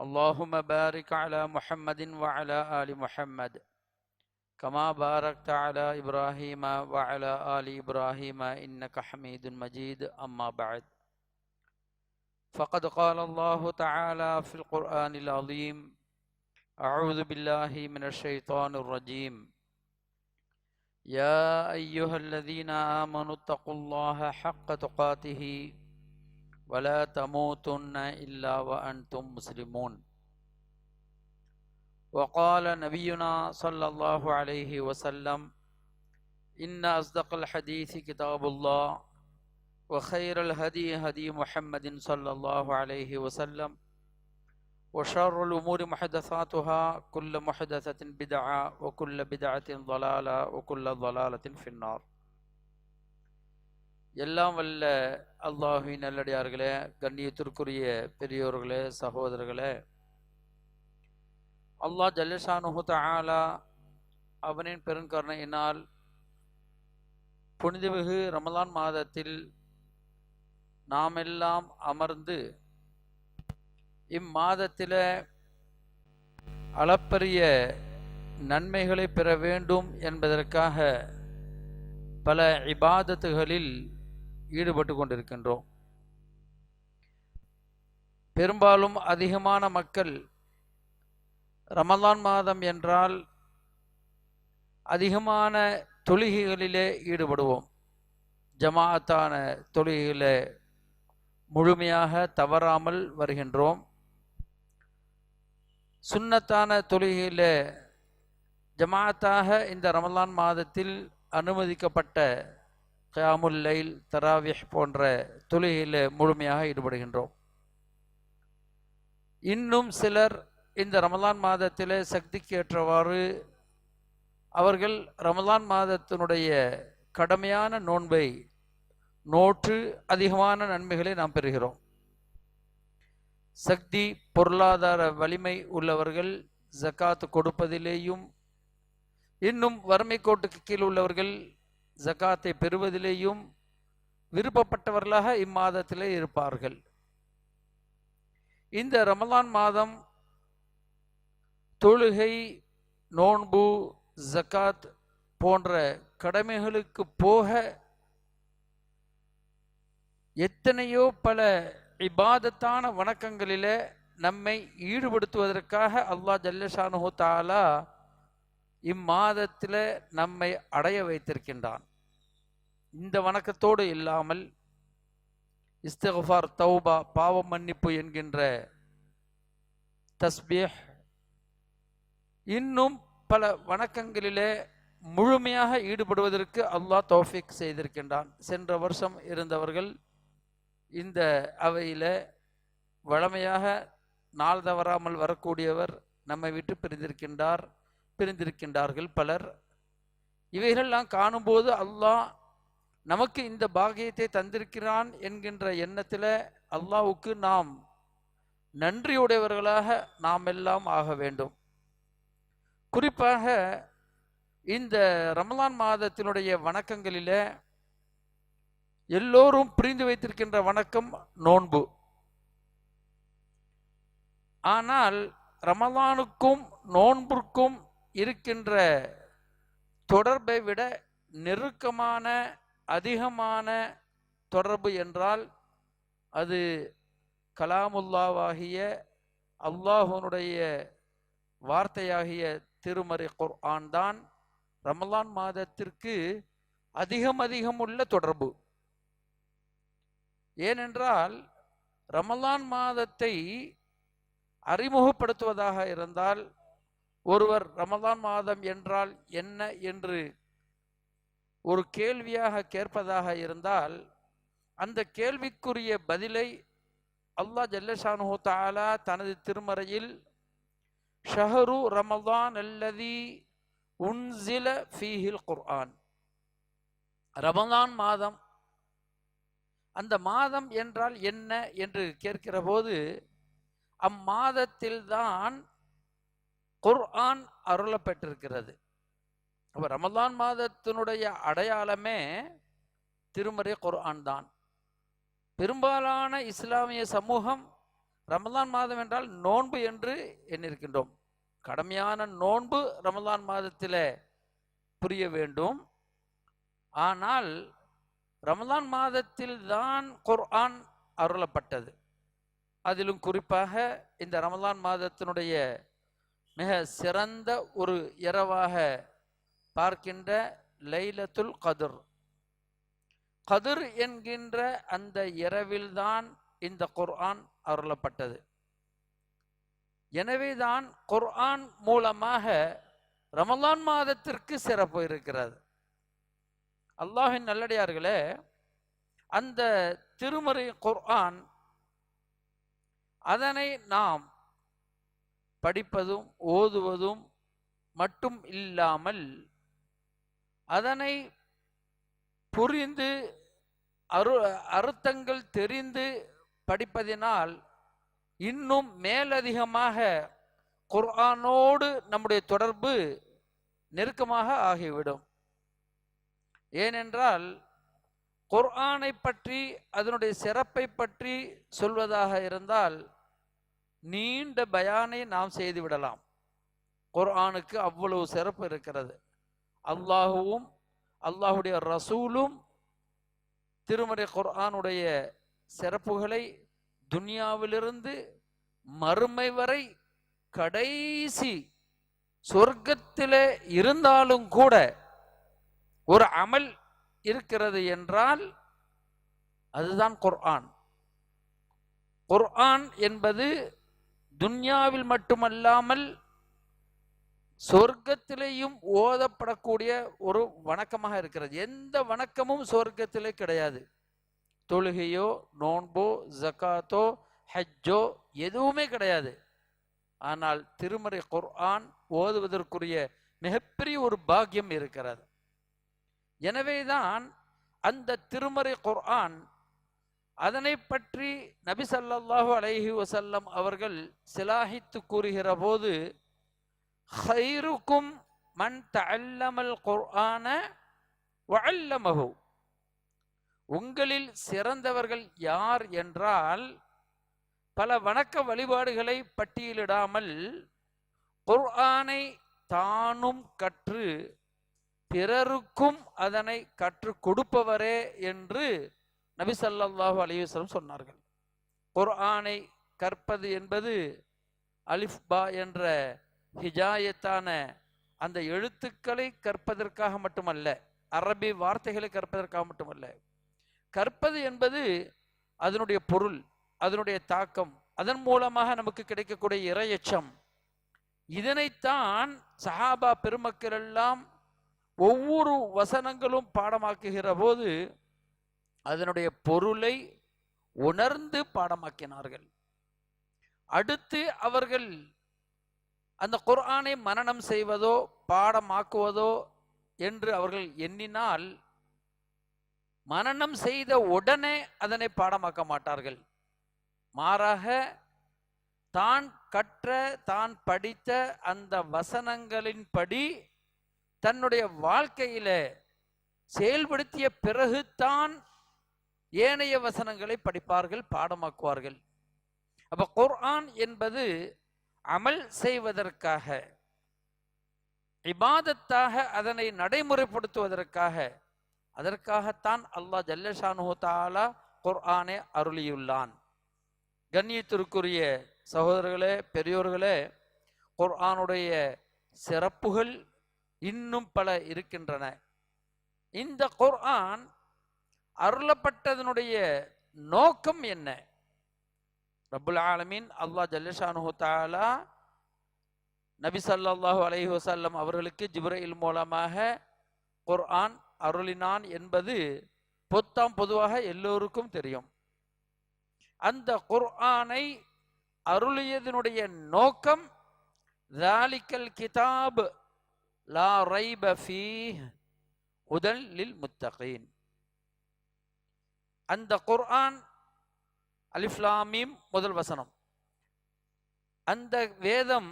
اللهم بارك على محمد وعلى آل محمد. كما باركت على إبراهيم وعلى آل إبراهيم إنك حميد مجيد. أما بعد. فقد قال الله تعالى في القرآن العظيم أعوذ بالله من الشيطان الرجيم. يا أيها الذين آمنوا اتقوا الله حق تقاته ولا تموتن إلا وأنتم مسلمون. وقال نبينا صلى الله عليه وسلم إن أصدق الحديث كتاب الله وخير الهدي هدي محمد صلى الله عليه وسلم وشر الأمور محدثاتها كل محدثة بدعة وكل بدعة ضلالة وكل ضلالة في النار. எல்லாம் வல்ல அல்லாஹின் நல்லடியார்களே கண்ணியத்திற்குரிய பெரியோர்களே சகோதரர்களே. அல்லாஹ் ஜல்லஷானுஹு ஆலா அவனின் பெருங்கருணையினால் புனிதமிகு ரமலான் மாதத்தில் நாமெல்லாம் அமர்ந்து இம்மாதத்தில் அளப்பரிய நன்மைகளை பெற வேண்டும் என்பதற்காக பல இபாதத்துகளில் ஈடுபட்டு கொண்டிருக்கின்றோம். பெரும்பாலும் அதிகமான மக்கள் ரமலான் மாதம் என்றால் அதிகமான தொழுகைகளிலே ஈடுபடுவோம். ஜமாஅத்தான தொழுகையிலே முழுமையாக தவறாமல் வருகின்றோம். சுன்னத்தான தொழுகையில் ஜமாஅத்தாக இந்த ரமலான் மாதத்தில் அனுமதிக்கப்பட்ட கயாமுல் லைல் தராவிஹ் போன்ற தொழுகையில் முழுமையாக ஈடுபடுகின்றோம். இன்னும் சிலர் இந்த ரமலான் மாதத்தில் சக்திக்கு ஏற்றவாறு அவர்கள் ரமலான் மாதத்தினுடைய கடமையான நோன்பை நோற்று அதிகமான நன்மைகளை நாம் பெறுகிறோம். சக்தி பொருளாதார வலிமை உள்ளவர்கள் ஜக்காத்து கொடுப்பதிலேயும் இன்னும் வறுமை கோட்டுக்கு கீழ் உள்ளவர்கள் ஜக்காத்தை பெறுவதிலேயும் விருப்பப்பட்டவர்களாக இம்மாதத்திலே இருப்பார்கள். இந்த ரமலான் மாதம் தொழுகை நோன்பு ஜக்காத் போன்ற கடமைகளுக்கு போக எத்தனையோ பல இபாதத்தான வணக்கங்களில் நம்மை ஈடுபடுத்துவதற்காக அல்லாஹ் ஜல்லஷானு தாலா இம்மாதத்தில் நம்மை அடைய வைத்திருக்கின்றான். இந்த வணக்கத்தோடு இல்லாமல் இஸ்தகஃபார் தௌபா பாவ மன்னிப்பு என்கின்ற தஸ்பீஹ் இன்னும் பல வணக்கங்களிலே முழுமையாக ஈடுபடுவதற்கு அல்லாஹ் தௌஃபிக் செய்திருக்கின்றான். சென்ற வருஷம் இருந்தவர்கள் இந்த அவையில் வளமையாக நாள் தவறாமல் வரக்கூடியவர் நம்மை விட்டு பிரிந்திருக்கின்றார். பிரிந்திருக்கின்றார்கள் பலர். இவைகளெல்லாம் காணும்போது அல்லாஹ் நமக்கு இந்த பாகியத்தை தந்திருக்கிறான் என்கின்ற எண்ணத்தில் அல்லாவுக்கு நாம் நன்றியுடையவர்களாக நாம் எல்லாம் ஆக வேண்டும். குறிப்பாக இந்த ரமலான் மாதத்தினுடைய வணக்கங்களில் எல்லோரும் புரிந்து வைத்திருக்கின்ற வணக்கம் நோன்பு. ஆனால் ரமலானுக்கும் நோன்புக்கும் இருக்கின்ற தொடர்பை விட நெருக்கமான அதிகமான தொடர்பு என்றால் அது கலாமுல்லாவாகிய அல்லாஹனுடைய வார்த்தையாகிய திருமறை குர்ஆன் தான் ரமலான் மாதத்திற்கு அதிகம் அதிகம் உள்ள தொடர்பு. ஏனென்றால் ரமலான் மாதத்தை அறிமுகப்படுத்துவதாக இருந்தால் ஒருவர் ரமதான் மாதம் என்றால் என்ன என்று ஒரு கேள்வியாக கேட்பதாக இருந்தால் அந்த கேள்விக்குரிய பதிலை அல்லாஹ் ஜல்லஷானு தாலா தனது திருமறையில் ஷஹரு ரமதான் அல்லதி உன்சில ஃபீஹில் குர்ஆன். ரமதான் மாதம். அந்த மாதம் என்றால் என்ன என்று கேட்கிற போது அம்மாதத்தில்தான் குர்ஆன் அருளப்பட்டிருக்கிறது அப்போ ரமதான் மாதத்தினுடைய அடையாளமே திருமறை குர்ஆன் தான். பெரும்பாலான இஸ்லாமிய சமூகம் ரமதான் மாதம் என்றால் நோன்பு என்று எண்ணிருக்கின்றோம். கடமையான நோன்பு ரமதான் மாதத்தில் புரிய வேண்டும். ஆனால் ரமதான் மாதத்தில் தான் குர்ஆன் அருளப்பட்டது. அதிலும் குறிப்பாக இந்த ரமதான் மாதத்தினுடைய மிக சிறந்த ஒரு இரவாக பார்க்கின்ற லைலத்துல் கதிர். கதிர் என்கின்ற அந்த இரவில்தான் இந்த குர்ஆன் அருளப்பட்டது. எனவேதான் குர்ஆன் மூலமாக ரமலான் மாதத்திற்கு சிறப்பு இருக்கிறது. அல்லாஹின் நல்லடியார்களே அந்த திருமறை குர்ஆன் அதனை நாம் படிப்பதும் ஓதுவதும் மட்டும் இல்லாமல் அதனை புரிந்து அரு அர்த்தங்கள் தெரிந்து படிப்பதினால் இன்னும் மேலதிகமாக குர்ஆனோடு நம்முடைய தொடர்பு நெருக்கமாக ஆகிவிடும். ஏனென்றால் குர்ஆனை பற்றி அதனுடைய சிறப்பை பற்றி சொல்வதாக இருந்தால் நீண்ட பயானை நாம் செய்து விடலாம். குர்ஆனுக்கு அவ்வளவு சிறப்பு இருக்கிறது. அல்லாஹுவும் அல்லாஹுடைய ரசூலும் திருமறை குர்ஆனுடைய சிறப்புகளை துனியாவிலிருந்து மறுமை வரை கடைசி சொர்க்கத்திலே இருந்தாலும் கூட ஒரு அமல் இருக்கிறது என்றால் அதுதான் குர்ஆன். குர்ஆன் என்பது துன்யாவில் மட்டுமல்லாமல் சொர்க்கத்திலேயும் ஓதப்படக்கூடிய ஒரு வணக்கமாக இருக்கிறது. எந்த வணக்கமும் சொர்க்கத்திலே கிடையாது. தொழுகையோ நோன்போ ஜக்காத்தோ ஹஜ்ஜோ எதுவுமே கிடையாது. ஆனால் திருமறை குர்ஆன் ஓதுவதற்குரிய மிகப்பெரிய ஒரு பாக்கியம் இருக்கிறது. எனவேதான் அந்த திருமறை குர்ஆன் அதனை பற்றி நபி சல்லாஹூ அலைஹி வசல்லம் அவர்கள் சிலாகித்து கூறுகிற போது ஹைருக்கும் மன் தல்லமல் குர்ஆன வல்லமகு உங்களில் சிறந்தவர்கள் யார் என்றால் பல வணக்க வழிபாடுகளை பட்டியலிடாமல் குர்ஆனை தானும் கற்று பிறருக்கும் அதனை கற்றுக் கொடுப்பவரே என்று நபி சல்லாஹூ அலைஹி சொன்னார்கள். குர்ஆனை கற்பது என்பது அலிஃப் பா என்ற ஹிஜாயத்தான அந்த எழுத்துக்களை கற்பதற்காக மட்டுமல்ல அரபி வார்த்தைகளை கற்பதற்காக மட்டுமல்ல. கற்பது என்பது அதனுடைய பொருள் அதனுடைய தாக்கம் அதன் மூலமாக நமக்கு கிடைக்கக்கூடிய இரையச்சம். இதனைத்தான் சஹாபா பெருமக்கள் எல்லாம் ஒவ்வொரு வசனங்களும் பாடமாக்குகிற போது அதனுடைய பொருளை உணர்ந்து பாடமாக்கினார்கள். அடுத்து அவர்கள் அந்த குர்ஆனை மனநம் செய்வதோ பாடமாக்குவதோ என்று அவர்கள் எண்ணினால் மனநம் செய்த உடனே அதனை பாடமாக்க மாட்டார்கள். மாறாக தான் கற்ற தான் படித்த அந்த வசனங்களின்படி தன்னுடைய வாழ்க்கையில செயல்படுத்திய பிறகுதான் ஏனைய வசனங்களை படிப்பார்கள் பாடமாக்குவார்கள். அப்ப குர்ஆன் என்பது அமல் செய்வதற்காக இபாதத்தாக அதனை நடைமுறைப்படுத்துவதற்காக அதற்காகத்தான் அல்லாஹ் ஜல்லஷானு தாலா குர்ஆனை அருளியுள்ளான். கண்ணியத்திற்குரிய சகோதரர்களே பெரியோர்களே குர்ஆனுடைய சிறப்புகள் இன்னும் பல இருக்கின்றன. இந்த குர்ஆன் அருளப்பட்டதனுடைய நோக்கம் என்ன? ரபுல் ஆலமீன் அல்லாஹ் ஜல்லஷானு தாலா நபி சல்லாஹூ அலஹி வசல்லம் அவர்களுக்கு ஜிப்ரீல் மூலமாக குர்ஆன் அருளினான் என்பது பொத்தாம் பொதுவாக எல்லோருக்கும் தெரியும். அந்த குர்ஆனை அருளியதனுடைய நோக்கம் தாலிக்கல் கிதாப் லா ரைப ஃபீ உதல் லில் முத்தகீன். அந்த குர்ஆன் அலிஃப்லாமீம் முதல் வசனம். அந்த வேதம்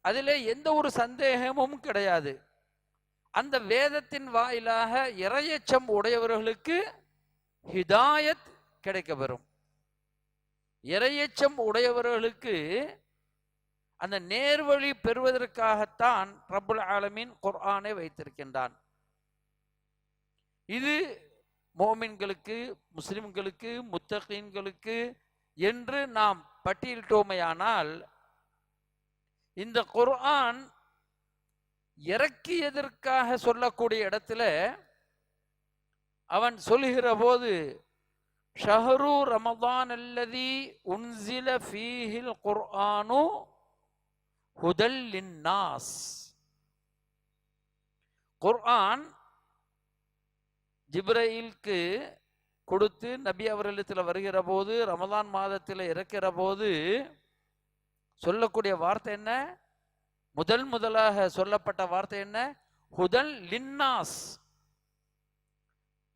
அதிலே எந்த ஒரு சந்தேகமும் கிடையாது. அந்த வேதத்தின் வாயிலாக இறையச்சம் உடையவர்களுக்கு ஹிதாயத் கிடைக்க பெறும். இறையச்சம் உடையவர்களுக்கு அந்த நேர்வழி பெறுவதற்காகத்தான் ரபுல் ஆலமீன் குர்ஆனை வைத்திருக்கின்றான். இது மோமின்களுக்கு முஸ்லிம்களுக்கு முத்தகீன்களுக்கு என்று நாம் பட்டியலிட்டோமையானால் இந்த குர்ஆன் இறக்கியதற்காக சொல்லக்கூடிய இடத்துல அவன் சொல்லுகிற போது ஷஹரு ரமதான் அல்லதி உன்சில ஃபீஹில் குர்ஆனு ஹுதல் லின்னாஸ். குர்ஆன் ஜிப்ரயிலுக்கு கொடுத்து நபி அவர்களிடத்தில் வருகிற போது ரமதான் மாதத்தில் இறக்கிற போது சொல்லக்கூடிய வார்த்தை என்ன? முதல் முதலாக சொல்லப்பட்ட வார்த்தை என்ன? ஹுதல் லின்னாஸ்.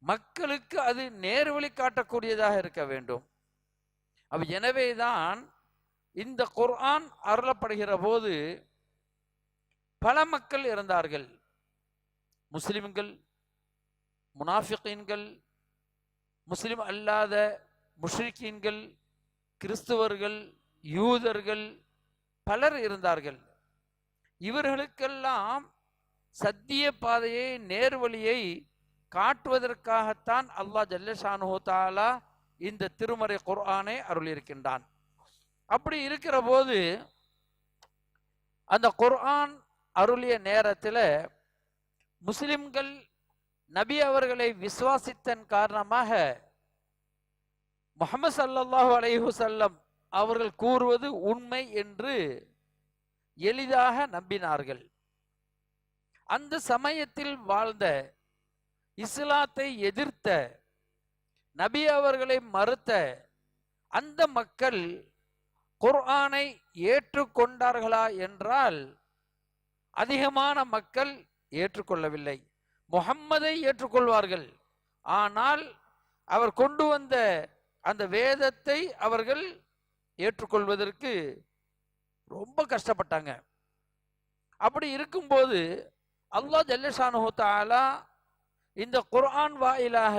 மக்களுக்கு அது நேர்வழி காட்டக்கூடியதாக இருக்க வேண்டும். அப்ப எனவேதான் இந்த குர்ஆன் அருளப்படுகிற போது பல மக்கள் இருந்தார்கள் முஸ்லிம்கள் முனாஃபிகீன்கள் முஸ்லிம் அல்லாத முஷ்ரிக்கீன்கள் கிறிஸ்துவர்கள் யூதர்கள் பலர் இருந்தார்கள். இவர்களுக்கெல்லாம் சத்திய பாதையை நேர்வழியை காட்டுவதற்காகத்தான் அல்லாஹ் ஜல்லஷானு தாலா இந்த திருமறை குர்ஆனை அருளியிருக்கின்றான். அப்படி இருக்கிற போது அந்த குர்ஆன் அருளிய நேரத்தில் முஸ்லிம்கள் நபி அவர்களை விசுவாசித்தன் காரணமாக முகமது சல்லாஹூ அலைஹுசல்லம் அவர்கள் கூறுவது உண்மை என்று எளிதாக நம்பினார்கள். அந்த சமயத்தில் வாழ்ந்த இஸ்லாத்தை எதிர்த்த நபி அவர்களை மறுத்த அந்த மக்கள் குர்ஆனை ஏற்றுக்கொண்டார்களா என்றால் அதிகமான மக்கள் ஏற்றுக்கொள்ளவில்லை. முகம்மதை ஏற்றுக்கொள்வார்கள். ஆனால் அவர் கொண்டு வந்த அந்த வேதத்தை அவர்கள் ஏற்றுக்கொள்வதற்கு ரொம்ப கஷ்டப்பட்டாங்க. அப்படி இருக்கும்போது அல்லா ஜல்லசானுஹாலா இந்த குர்ஆன் வாயிலாக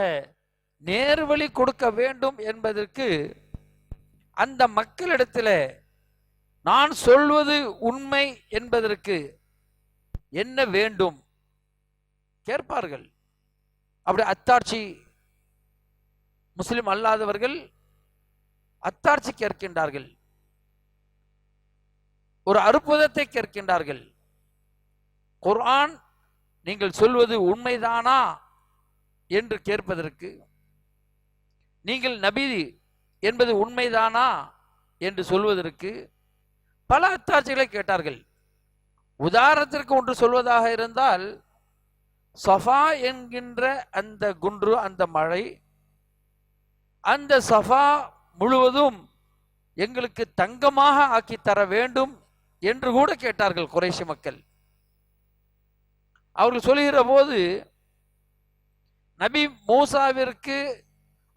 நேர்வழி கொடுக்க வேண்டும் என்பதற்கு அந்த மக்களிடத்தில் நான் சொல்வது உண்மை என்பதற்கு என்ன வேண்டும்? கேட்பார்கள். அப்படி அத்தாட்சி முஸ்லிம் அல்லாதவர்கள் அத்தாட்சி கேட்கின்றார்கள். ஒரு அற்புதத்தை கேட்கின்றார்கள். குர்ஆன் நீங்கள் சொல்வது உண்மைதானா என்று கேட்பதற்கு நீங்கள் நபி என்பது உண்மைதானா என்று சொல்வதற்கு பல அத்தாட்சிகளை கேட்டார்கள். உதாரணத்திற்கு ஒன்று சொல்வதாக இருந்தால் சஃபா என்கின்ற அந்த குன்று அந்த மழை அந்த சஃபா முழுவதும் எங்களுக்கு தங்கமாக ஆக்கி தர வேண்டும் என்று கூட கேட்டார்கள் குறைஷி மக்கள். அவர்கள் சொல்லுகிற போது நபி மூசாவிற்கு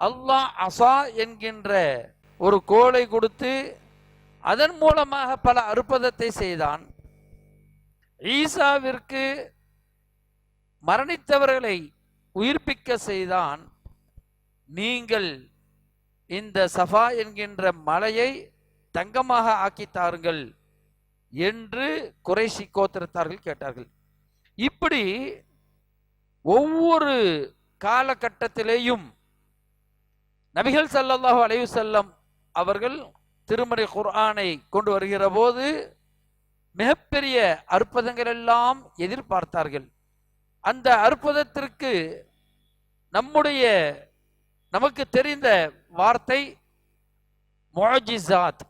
அல்லாஹ் அசா என்கின்ற ஒரு கோலை கொடுத்து அதன் மூலமாக பல அற்புதத்தை செய்தான். ஈசாவிற்கு மரணித்தவர்களை உயிர்ப்பிக்க செய்தான். நீங்கள் இந்த சஃபா என்கின்ற மலையை தங்கமாக ஆக்கி தாருங்கள் என்று குறைஷி கோத்திரத்தார்கள் கேட்டார்கள். இப்படி ஒவ்வொரு காலகட்டத்திலேயும் நபிகள் சல்லாஹூ அலைஹி செல்லம் அவர்கள் திருமறை குர்ஆனை கொண்டு வருகிற போது மிகப்பெரிய அற்புதங்கள் எல்லாம் எதிர்பார்த்தார்கள். அந்த அற்புதத்திற்கு நம்முடைய நமக்கு தெரிந்த வார்த்தை மொஜிசாத்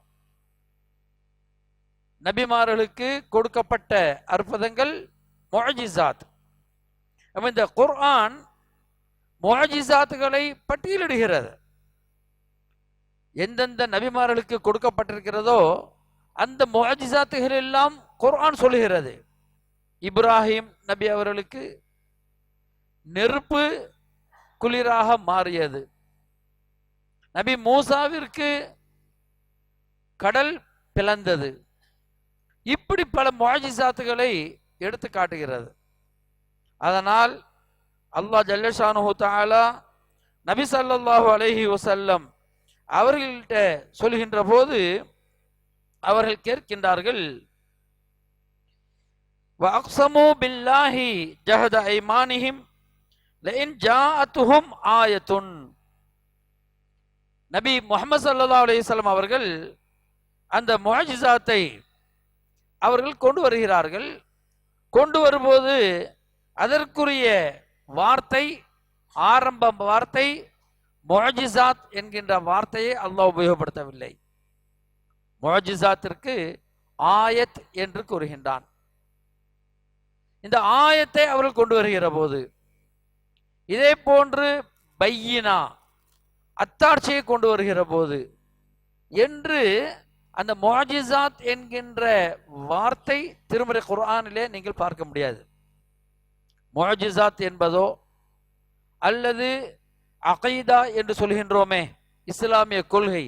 நபிமார்களுக்கு கொடுக்கப்பட்ட அற்புதங்கள் மொஜிசாத் இந்த குர்ஆன் மொஜிசாத்துகளை பட்டியலிடுகிறது. எந்தெந்த நபிமார்களுக்கு கொடுக்கப்பட்டிருக்கிறதோ அந்த மொஜிசாத்துகள் எல்லாம் குர்ஆன் சொல்லுகிறது. இப்ராஹிம் நபி அவர்களுக்கு நெருப்பு குளிராக மாறியது. நபி மூசாவிற்கு கடல் பிளந்தது. இப்படி பல முஆஜிசாத்துகளை எடுத்து காட்டுகிறது. அதனால் அல்லாஹ் ஜல்லஷானு தாலா நபி சல்லாஹு அலைஹி வசல்லம் அவர்கள்ட்ட சொல்கின்ற போது அவர்கள் கேட்கின்றார்கள் وَأَقْسَمُوا بِاللَّهِ جَهْدَ أَيْمَانِهِمْ لَإِنْ جَاءَتْهُمْ آيَةٌ நபி முஹம்மது ஸல்லல்லாஹு அலைஹி வஸல்லம் அவர்கள் அந்த முஅஜிசாத்தை அவர்கள் கொண்டு வருகிறார்கள் கொண்டு வரும்போது அதற்குரிய வார்த்தை ஆரம்ப வார்த்தை முஅஜிசாத் என்கின்ற வார்த்தையை அல்லாஹ் உபயோகப்படுத்தவில்லை முஅஜிசாத்திற்கு ஆயத் என்று கூறுகின்றான் இந்த ஆயத்தை அவர்கள் கொண்டு வருகிற போது இதே போன்று பையினா அத்தாட்சியை கொண்டு வருகிற போது என்று அந்த முஅஜிசாத் என்கின்ற வார்த்தை திருமறை குர்ஆனிலே நீங்கள் பார்க்க முடியாது. முஅஜிசாத் என்பதோ அல்லது அகைதா என்று சொல்கின்றோமே இஸ்லாமிய கொள்கை.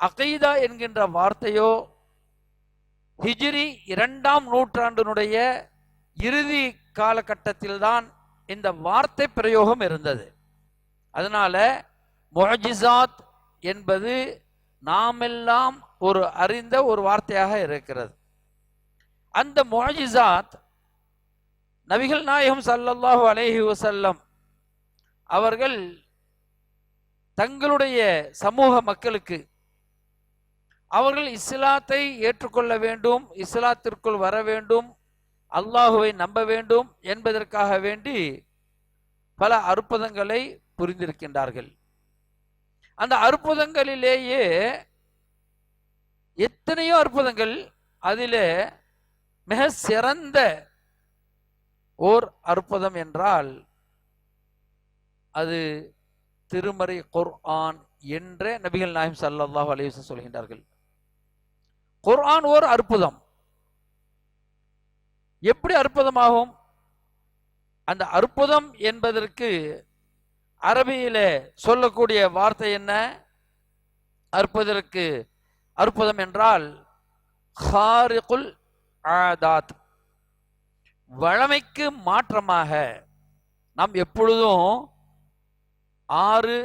அகைதா என்கின்ற வார்த்தையோ ஹிஜிரி இரண்டாம் நூற்றாண்டினுடைய இறுதி காலகட்டத்தில்தான் இந்த வார்த்தை பிரயோகம் இருந்தது. அதனால மொஹிசாத் என்பது நாமெல்லாம் ஒரு அறிந்த ஒரு வார்த்தையாக இருக்கிறது. அந்த மொஹிசாத் நபிகள் நாயகம் சல்லல்லாஹு அலைஹி வசல்லம் அவர்கள் தங்களுடைய சமூக மக்களுக்கு அவர்கள் இஸ்லாத்தை ஏற்றுக்கொள்ள வேண்டும் இஸ்லாத்திற்குள் வர வேண்டும் அல்லாஹுவை நம்ப வேண்டும் என்பதற்காக வேண்டி பல அற்புதங்களை புரிந்திருக்கின்றார்கள். அந்த அற்புதங்களிலேயே எத்தனையோ அற்புதங்கள் அதிலே மிக சிறந்த ஓர் அற்புதம் என்றால் அது திருமறை குர்ஆன் என்றே நபிகள் நாயம் சல்லாஹ் அலைஹி சொல்கின்றார்கள். குர்ஆன் ஓர் அற்புதம். எப்படி அற்புதமாகும்? அந்த அற்புதம் என்பதற்கு அரபியிலே சொல்லக்கூடிய வார்த்தை என்ன? அற்புதற்கு அற்புதம் என்றால் ஹாரிகுல் ஆதாத். வழமைக்கு மாற்றமாக நாம் எப்பொழுதும் ஆறு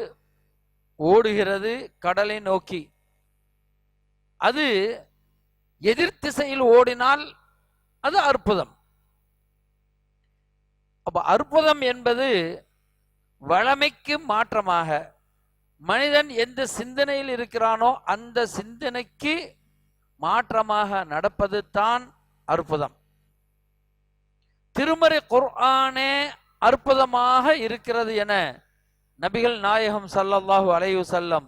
ஓடுகிறது கடலை நோக்கி. அது எதிர்த்திசையில் ஓடினால் அது அற்புதம். அப்ப அற்புதம் என்பது வழமைக்கு மாற்றமாக மனிதன் எந்த சிந்தனையில் இருக்கிறானோ அந்த சிந்தனைக்கு மாற்றமாக நடப்பது தான் அற்புதம். திருமறை குர்ஆனே அற்புதமாக இருக்கிறது என நபிகள் நாயகம் சல்லல்லாஹு அலையு செல்லம்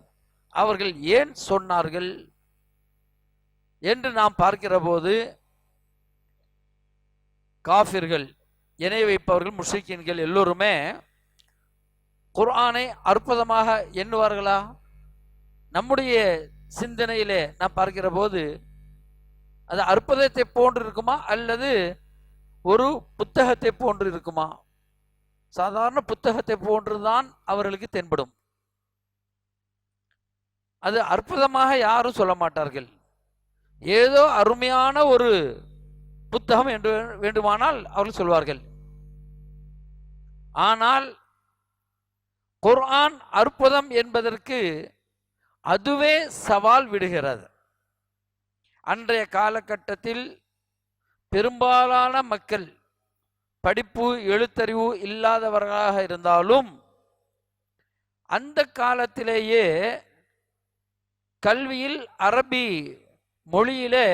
அவர்கள் ஏன் சொன்னார்கள்? என்று நாம் பார்க்கிற போது காஃபிர்கள் இணை வைப்பவர்கள் முஷ்ரிக்கீன்கள் எல்லோருமே குர்ஆனை அற்புதமாக எண்ணுவார்களா? நம்முடைய சிந்தனையிலே நான் பார்க்கிற போது அது அற்புதத்தை போன்று இருக்குமா? அல்லது ஒரு புத்தகத்தை போன்று இருக்குமா? சாதாரண புத்தகத்தை போன்றுதான் அவர்களுக்கு தென்படும். அது அற்புதமாக யாரும் சொல்ல மாட்டார்கள். ஏதோ அருமையான ஒரு புத்தகம் என்று வேண்டுமானால் அவர்கள் சொல்வார்கள். ஆனால் குர்ஆன் அற்புதம் என்பதற்கு அதுவே சவால் விடுகிறது. அன்றைய காலகட்டத்தில் பெரும்பாலான மக்கள் படிப்பு எழுத்தறிவு இல்லாதவர்களாக இருந்தாலும் அந்த காலத்திலேயே கல்வியில் அரபி மொழியிலே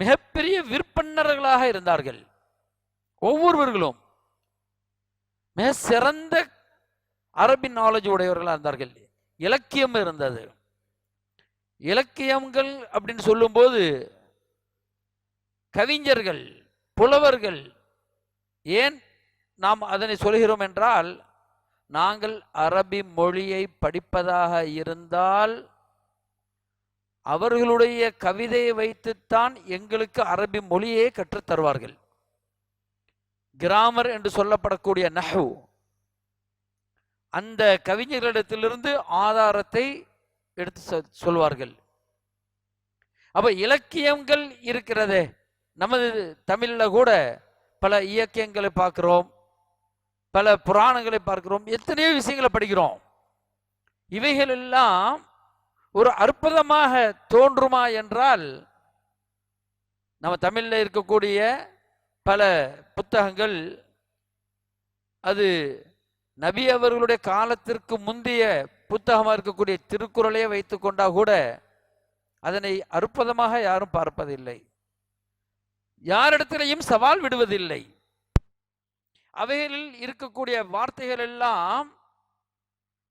மிகப்பெரிய விற்பன்னர்களாக இருந்தார்கள். ஒவ்வொருவர்களும் மிக சிறந்த அரபி நாலேஜ் உடையவர்களாக இருந்தார்கள். இலக்கியம் இருந்தது. இலக்கியங்கள் அப்படின்னு சொல்லும்போது கவிஞர்கள் புலவர்கள் ஏன் நாம் அதனை சொல்கிறோம் என்றால் நாங்கள் அரபி மொழியை படிப்பதாக இருந்தால் அவர்களுடைய கவிதையை வைத்துத்தான் எங்களுக்கு அரபி மொழியே கற்றுத் தருவார்கள். கிராமர் என்று சொல்லப்படக்கூடிய நஹு அந்த கவிஞர்களிடத்திலிருந்து ஆதாரத்தை எடுத்து சொல்வார்கள். அப்ப இலக்கியங்கள் இருக்கிறதே. நமது தமிழ்ல கூட பல இயக்கியங்களை பார்க்கிறோம். பல புராணங்களை பார்க்கிறோம். எத்தனையோ விஷயங்களை படிக்கிறோம். இவைகள் எல்லாம் ஒரு அற்புதமாக தோன்றுமா என்றால் நம்ம தமிழில் இருக்கக்கூடிய பல புத்தகங்கள் அது நபி அவர்களுடைய காலத்திற்கு முந்தைய புத்தகமாக இருக்கக்கூடிய திருக்குறளையே வைத்துக்கொண்டா கூட அதனை அற்புதமாக யாரும் பார்ப்பதில்லை. யாரிடத்திலையும் சவால் விடுவதில்லை. அவைகளில் இருக்கக்கூடிய வார்த்தைகள் எல்லாம்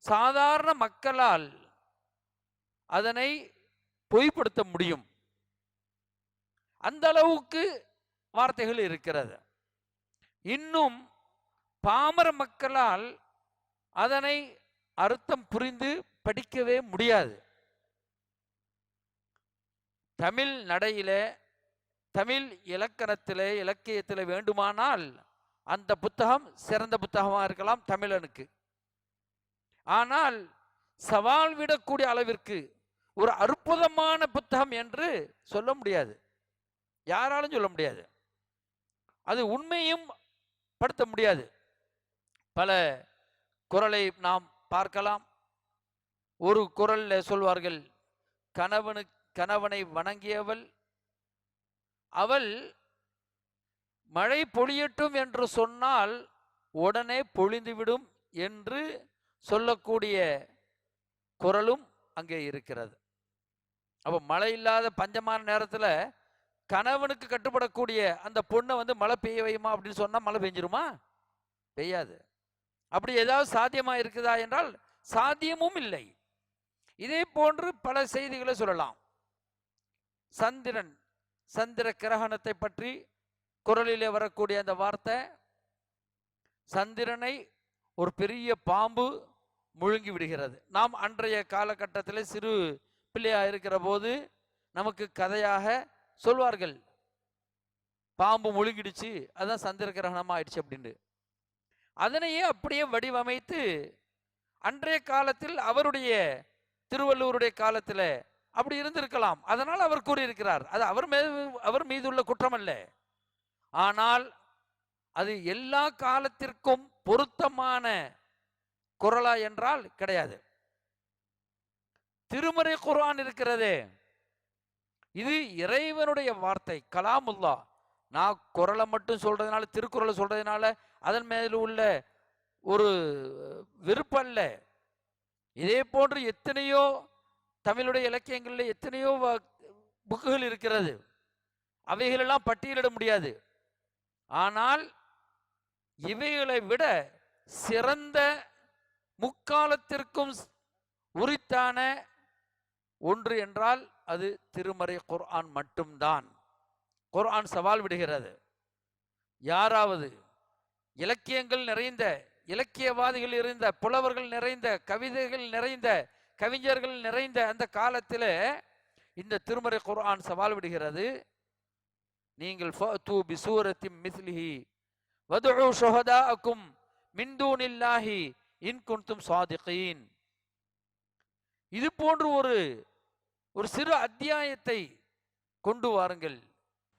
சாதாரண மக்களால் அதனை பொய்ப்படுத்த முடியும். அந்த அளவுக்கு வார்த்தைகள் இருக்கிறது. இன்னும் பாமர மக்களால் அதனை அர்த்தம் புரிந்து படிக்கவே முடியாது. தமிழ் நடையில தமிழ் இலக்கணத்திலே இலக்கியத்திலே வேண்டுமானால் அந்த புத்தகம் சிறந்த புத்தகமாக இருக்கலாம் தமிழனுக்கு. ஆனால் சவால் விடக்கூடிய அளவிற்கு ஒரு அற்புதமான புத்தகம் என்று சொல்ல முடியாது. யாராலும் சொல்ல முடியாது. அது உண்மையும் படுத்த முடியாது. பல குறளை நாம் பார்க்கலாம். ஒரு குறள்ல சொல்வார்கள் கணவனு கணவனை வணங்கியவள் அவள் மழை பொழியட்டும் என்று சொன்னால் உடனே பொழிந்துவிடும் என்று சொல்லக்கூடிய குரலும் அங்கே இருக்கிறது. அப்போ மழை இல்லாத பஞ்சமான நேரத்தில் கணவனுக்கு கட்டுப்படக்கூடிய அந்த பொண்ணை வந்து மழை பெய்ய வையுமா அப்படின்னு சொன்னால் மழை பெஞ்சிருமா? பெய்யாது. அப்படி ஏதாவது சாத்தியமாக இருக்குதா என்றால் சாத்தியமும் இல்லை. இதே போன்று பல செய்திகளை சொல்லலாம். சந்திரன் சந்திர கிரகணத்தை பற்றி குரலிலே வரக்கூடிய அந்த வார்த்தை சந்திரனை ஒரு பெரிய பாம்பு முழுங்கி விடுகிறது. நாம் அன்றைய காலகட்டத்தில் சிறு பிள்ளையாக இருக்கிற போது நமக்கு கதையாக சொல்வார்கள். பாம்பு முழுங்கிடுச்சு அதான் சந்திர கிரகணமா ஆயிடுச்சு அப்படின்னு அதனையே அப்படியே வடிவமைத்து அன்றைய காலத்தில் அவருடைய திருவள்ளுவருடைய காலத்துல அப்படி இருந்திருக்கலாம். அதனால் அவர் கூறியிருக்கிறார். அது அவர் மீது அவர் மீது உள்ள குற்றம் அல்ல ஆனால் அது எல்லா காலத்திற்கும் பொருத்தமான குரலா என்றால் கிடையாது. திருமறை குரான் இருக்கிறதே. இது இறைவனுடைய வார்த்தை கலாமுல்லா நான் குரலை மட்டும் சொல்றதுனால திருக்குறளை சொல்றதுனால அதன் மேல உள்ள ஒரு விருப்பம் அல்ல இதே போன்று எத்தனையோ தமிழுடைய இலக்கியங்களில் எத்தனையோ புக்குகள் இருக்கிறது. அவைகளெல்லாம் பட்டியலிட முடியாது. ஆனால் இவைகளை விட சிறந்த முக்காலத்திற்கும் உரித்தான ஒன்று என்றால் அது திருமறை குர்ஆன் மட்டும்தான். குர்ஆன் சவால் விடுகிறது. யாராவது இலக்கியங்கள் நிறைந்த இலக்கியவாதிகள் இருந்த புலவர்கள் நிறைந்த கவிதைகள் நிறைந்த கவிஞர்கள் நிறைந்த அந்த காலத்தில் இந்த திருமறை குர்ஆன் சவால் விடுகிறது. நீங்கள் ஃபத்து பி சூரத்தின் மிஸ்லிஹி வதுஉ ஷுஹதாஅக்கும் மின் தூனில்லாஹி இன் குன்தும் சாதிகீன். இது போன்று ஒரு ஒரு சிறு அத்தியாயத்தை கொண்டு வாருங்கள்.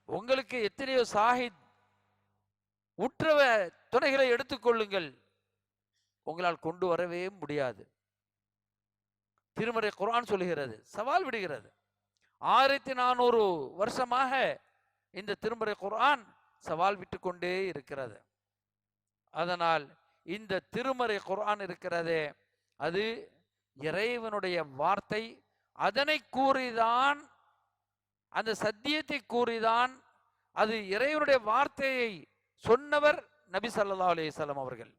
உங்களுக்கு எத்தனையோ சாஹித் உற்றவ துணைகளை எடுத்துக்கொள்ளுங்கள் உங்களால் கொண்டு வரவே முடியாது. திருமறை குரான் சொல்லுகிறது சவால் விடுகிறது. ஆயிரத்தி நானூறு வருஷமாக இந்த திருமறை குரான் சவால் விட்டு கொண்டே இருக்கிறது. அதனால் இந்த திருமறை குரான் இருக்கிறதே அது இறைவனுடைய வார்த்தை அதனை கூறிதான் அந்த சத்தியத்தை கூறிதான் அது இறைவனுடைய வார்த்தையை சொன்னவர் நபி சல்லா அலைஹி அவர்கள்.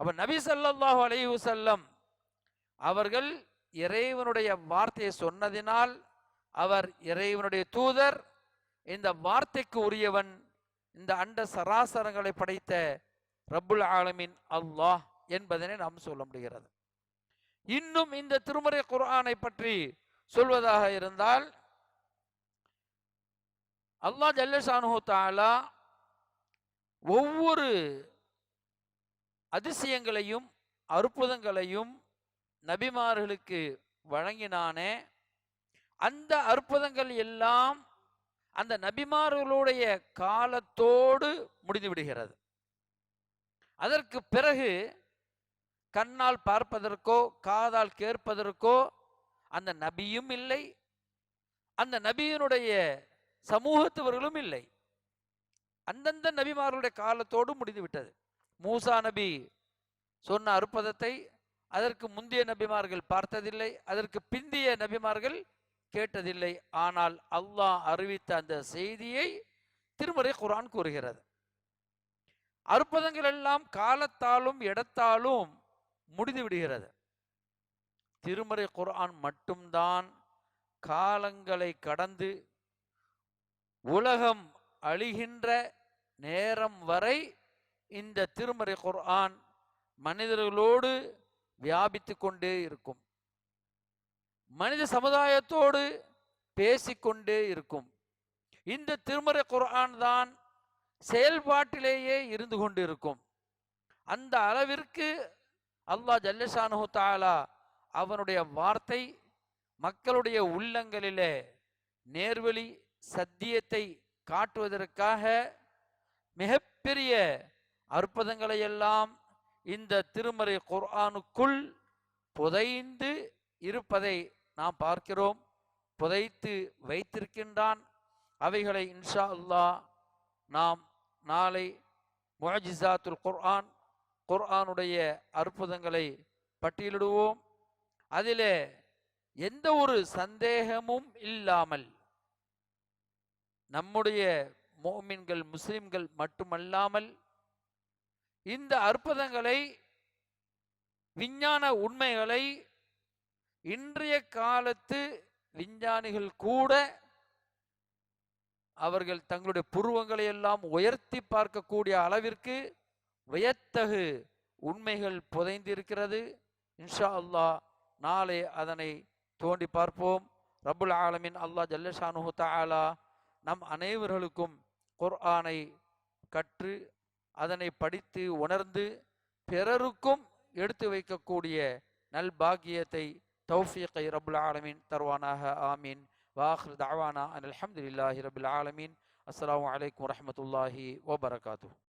அப்ப நபி சல்லாஹூ அலைஹி அவர்கள் இறைவனுடைய வார்த்தையை சொன்னதினால் அவர் இறைவனுடைய தூதர் இந்த வார்த்தைக்கு உரியவன் இந்த அண்ட சராசரங்களை படைத்த ரப்புல் ஆலமின் அல்லாஹ் என்பதனை நாம் சொல்ல முடிகிறது. இன்னும் இந்த திருமறை குர்ஆனை பற்றி சொல்வதாக இருந்தால் அல்லாஹ் ஜல்லசானு தாலா ஒவ்வொரு அதிசயங்களையும் அற்புதங்களையும் நபிமார்களுக்கு வழங்கினானே அந்த அற்புதங்கள் எல்லாம் அந்த நபிமார்களுடைய காலத்தோடு முடிந்து விடுகிறது. அதற்கு பிறகு கண்ணால் பார்ப்பதற்கோ காதால் கேட்பதற்கோ அந்த நபியும் இல்லை. அந்த நபியினுடைய சமூகத்தவர்களும் இல்லை. அந்தந்த நபிமார்களுடைய காலத்தோடு முடிந்து விட்டது. மூசா நபி சொன்ன அற்புதத்தை அதற்கு முந்தைய நபிமார்கள் பார்த்ததில்லை அதற்கு பிந்திய நபிமார்கள் கேட்டதில்லை. ஆனால் அல்லாஹ் அறிவித்த அந்த செய்தியை திருமறை குரான் கூறுகிறது. அற்புதங்கள் எல்லாம் காலத்தாலும் இடத்தாலும் முடிந்து விடுகிறது. திருமறை குர்ஆன் மட்டும்தான் காலங்களை கடந்து உலகம் அழிகின்ற நேரம் வரை இந்த திருமறை குர்ஆன் மனிதர்களோடு வியாபித்து கொண்டே இருக்கும். மனித சமுதாயத்தோடு பேசிக்கொண்டே இருக்கும். இந்த திருமறை குர்ஆன் தான் செயல்பாட்டிலேயே இருந்து கொண்டிருக்கும். அந்த அளவிற்கு அல்லாஹ் ஜல்லஷானு தாலா அவனுடைய வார்த்தை மக்களுடைய உள்ளங்களிலே நேர்வழி சத்தியத்தை காட்டுவதற்காக மிகப்பெரிய அற்புதங்களை எல்லாம் இந்த திருமறை குர்ஆனுக்குள் புதைந்து இருப்பதை நாம் பார்க்கிறோம். புதைத்து வைத்திருக்கின்றான். அவைகளை இன்ஷா அல்லாஹ் நாம் நாளை முஅஜிசாத்துல் குர்ஆன் குர்ஆனுடைய அற்புதங்களை பட்டியலிடுவோம். அதிலே எந்த ஒரு சந்தேகமும் இல்லாமல் நம்முடைய மோமின்கள் முஸ்லிம்கள் மட்டுமல்லாமல் இந்த அற்புதங்களை விஞ்ஞான உண்மைகளை இன்றைய காலத்து விஞ்ஞானிகள் கூட அவர்கள் தங்களுடைய புருவங்களை எல்லாம் உயர்த்தி பார்க்கக்கூடிய அளவிற்கு வியத்தகு உண்மைகள் புதைந்திருக்கிறது. இன்ஷா அல்லாஹ் நாளை அதனை தோண்டி பார்ப்போம். ரபுல் ஆலமின். அல்லாஹ் ஜல்லஷானு தாலா நம் அனைவர்களுக்கும் குர்ஆனை கற்று அதனை படித்து உணர்ந்து பிறருக்கும் எடுத்து வைக்கக்கூடிய நல்பாக்கியத்தை தௌஃபீக்கை ரபுல் ஆலமின் தருவானாக. ஆமீன். வாஹ்ரு தாவானா அன் அலமதுல்லாஹி ரபுல் ஆலமீன். அஸ்லாம் அலைக்கும் வரமத்துல்லாஹி வபரகாத்து